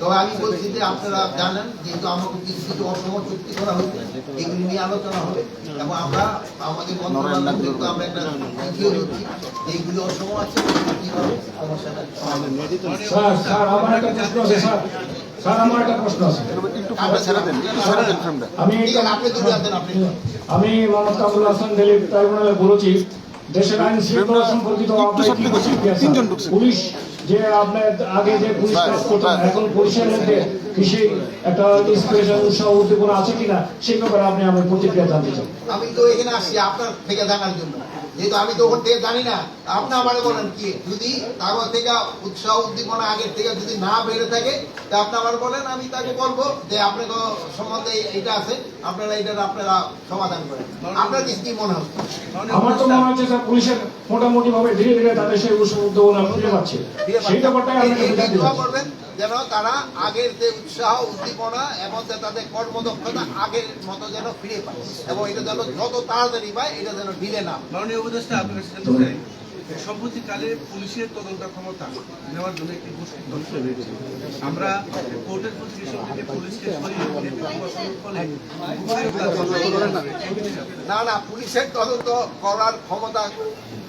তবে আমি বলছি যে আপনারা জানেন যেহেতু আমাকে কিছু কিছু অসম চুক্তি করা হয়েছে এগুলি নিয়ে আলোচনা হবে এবং আমরা আমাদের মন্ত্রণালয় কিন্তু আমরা একটা চিঠিও দিচ্ছি যে এইগুলি অসম আছে এগুলি সমস্যাটা স্যার স্যার আমার একটা প্রশ্ন আছে স্যার। স্যার আমার একটা প্রশ্ন আছে। আমরা ছেড়ে দেন ছেড়ে দেন ফ্রেমটা আমি মোহাম্মদ কামরুল হাসান দিলীপ ট্রাইব্যুনালে বলেছি দেশের আইন শৃঙ্খলা সম্পর্কিত? পুলিশ যে আপনার আগে যে পুলিশ কাজ করতেন এখন পুলিশের মধ্যে কৃষি একটা ইন্সপিরেশন উৎসাহ উদ্দীপনা আছে কিনা সেই ব্যাপারে আপনি আমার প্রতিক্রিয়া জানতে চান আমি তো এখানে আসছি আপনার থেকে জানার জন্য। যেহেতু আমি তো ওখান থেকে জানি না আপনি আমার বলেন কি? যদি তারপর থেকে উৎসাহ উদ্দীপনা আগের থেকে যদি না বেড়ে থাকে তা আপনি আমার বলেন আমি তাকে বলব যে আপনার সম্বন্ধে এটা আছে আপনারা এটা আপনারা সমাধান করেন। আপনার কি কি মনে হচ্ছে? আমার তো মনে হচ্ছে স্যার পুলিশের মোটামুটি ভাবে ধীরে ধীরে তাদের সেই উৎসাহ উদ্দীপনা ফিরে পাচ্ছে। সেই ব্যাপারটাই চাচ্ছি। করবেন। যেন তারা আগের যে উৎসাহ উদ্দীপনা এবং যে তাদের কর্মদক্ষতা আগের মতো যেন ফিরে পায়। এবং এটা যেন যত তাড়াতাড়ি পায় এটা যেন ঢিলে না মাননীয় উপদেষ্টা আপনার চাই সম্প্রতিকালে পুলিশের তদন্ত ক্ষমতা নেওয়ার জন্য একটি গোষ্ঠী গঠন হয়েছে। আমরা কোর্টের প্রতি এসব থেকে পুলিশকে না না পুলিশের তদন্ত করার ক্ষমতা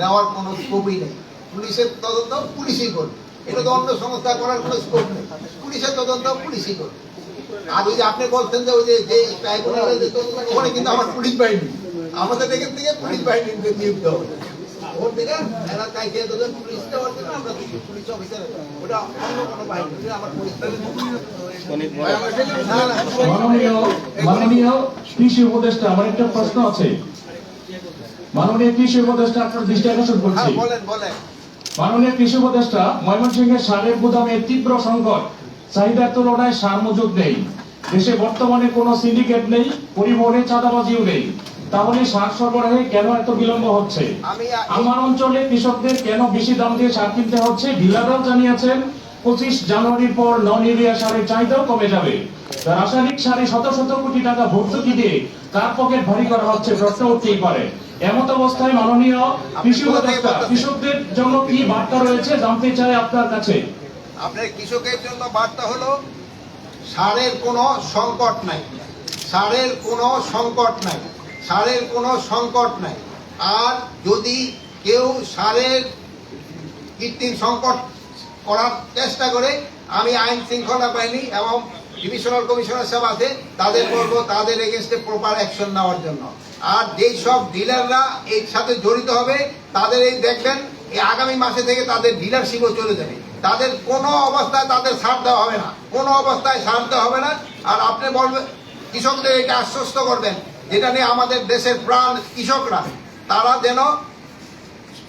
দেওয়ার কোনো স্কোপই নেই। পুলিশের তদন্ত পুলিশই করবে। এটা তো অন্য সংস্থা করার কোনো স্কোপ নেই। পুলিশের তদন্ত পুলিশই করবে। আর ওই আপনি বলছেন যে ওই যে যে ওখানে কিন্তু আমার পুলিশ বাহিনী। আমাদের এখান থেকে পুলিশ বাহিনী নিযুক্ত হবে ওর থেকে এরা চাইছে তোদের পুলিশ দেওয়ার জন্য আমরা পুলিশ অফিসার ওটা অন্য কোনো বাহিনী আমার পুলিশ না না মাননীয় মাননীয় কৃষি উপদেষ্টা আমার একটা প্রশ্ন আছে। মাননীয় কৃষি উপদেষ্টা আপনার দৃষ্টি আকর্ষণ করছি। হ্যাঁ বলেন বলেন। মাননীয় কৃষি উপদেষ্টা ময়মনসিংহের সারের গুদামে তীব্র সংকট। চাহিদার তুলনায় সার মজুদ নেই। দেশে বর্তমানে কোনো সিন্ডিকেট নেই পরিবহনে চাঁদাবাজিও নেই। তাহলে সার সরবরাহে কেন এত বিলম্ব হচ্ছে? আমার অঞ্চলে কৃষকদের কেন বেশি দাম দিয়ে সার কিনতে হচ্ছে? ডিলাররাও জানিয়েছেন পঁচিশ জানুয়ারির পর নন ইউরিয়া সারের চাহিদাও কমে যাবে। রাসায়নিক সারে শত শত কোটি টাকা ভর্তুকি দিয়ে কার পকেট ভারী করা হচ্ছে প্রশ্ন উঠতেই পারে। এমত অবস্থায় মাননীয় কৃষি উপদেষ্টা কৃষকদের জন্য কি বার্তা রয়েছে? জানতে চাই আপনার কাছে। আপনার কৃষকের জন্য বার্তা হলো সারের কোনো সংকট নাই। সারের কোনো সংকট নাই। সারের কোনো সংকট নাই। আর যদি কেউ সারের কৃত্রিম সংকট করার চেষ্টা করে আমি আইন শৃঙ্খলা বাহিনী এবং ডিভিশনাল কমিশনার সাহেব আছে, তাদের বলব, তাদের এগেনস্টে প্রপার অ্যাকশন নেওয়ার জন্য। আর যেই সব ডিলাররা এর সাথে জড়িত হবে, তাদের এই দেখবেন এই আগামী মাসে থেকে তাদের ডিলারশিপও চলে যাবে। তাদের কোনো অবস্থায় তাদের ছাড় দেওয়া হবে না। কোনো অবস্থায় ছাড় দেওয়া হবে না। আর আপনি বলবেন কৃষকদের এটা আশ্বস্ত করবেন, যেটা নিয়ে আমাদের দেশের প্রাণ কৃষকরা, তারা যেন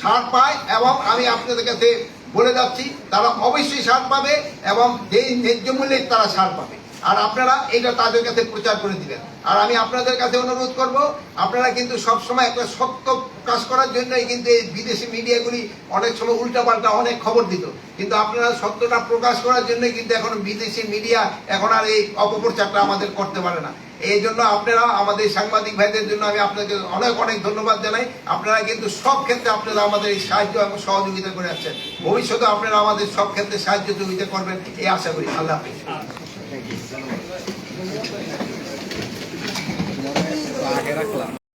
ছাড় পায় এবং আমি আপনাদের কাছে বলে যাচ্ছি, তারা অবশ্যই ছাড় পাবে এবং যেই ন্যায্য মূল্যে তারা ছাড় পাবে। আর আপনারা এটা তাদের কাছে প্রচার করে দিবেন। আর আমি আপনাদের কাছে অনুরোধ করব, আপনারা কিন্তু সবসময় একটা সত্য প্রকাশ করার জন্যই কিন্তু এই বিদেশি মিডিয়াগুলি অনেক সময় উল্টাপাল্টা অনেক খবর দিত। কিন্তু আপনারা সত্যটা প্রকাশ করার জন্য কিন্তু এখন বিদেশি মিডিয়া এখন আর এই অপপ্রচারটা আমাদের করতে পারে না। এই জন্য আপনারা, আমাদের সাংবাদিক ভাইদের জন্য আমি আপনাকে অনেক অনেক ধন্যবাদ জানাই। আপনারা কিন্তু সব ক্ষেত্রে আপনারা আমাদের এই সাহায্য এবং সহযোগিতা করে আসছেন। ভবিষ্যতে আপনারা আমাদের সব ক্ষেত্রে সাহায্য সহযোগিতা করবেন, এই আশা করি। আল্লাহ হাফিজ। আগে রাখলাম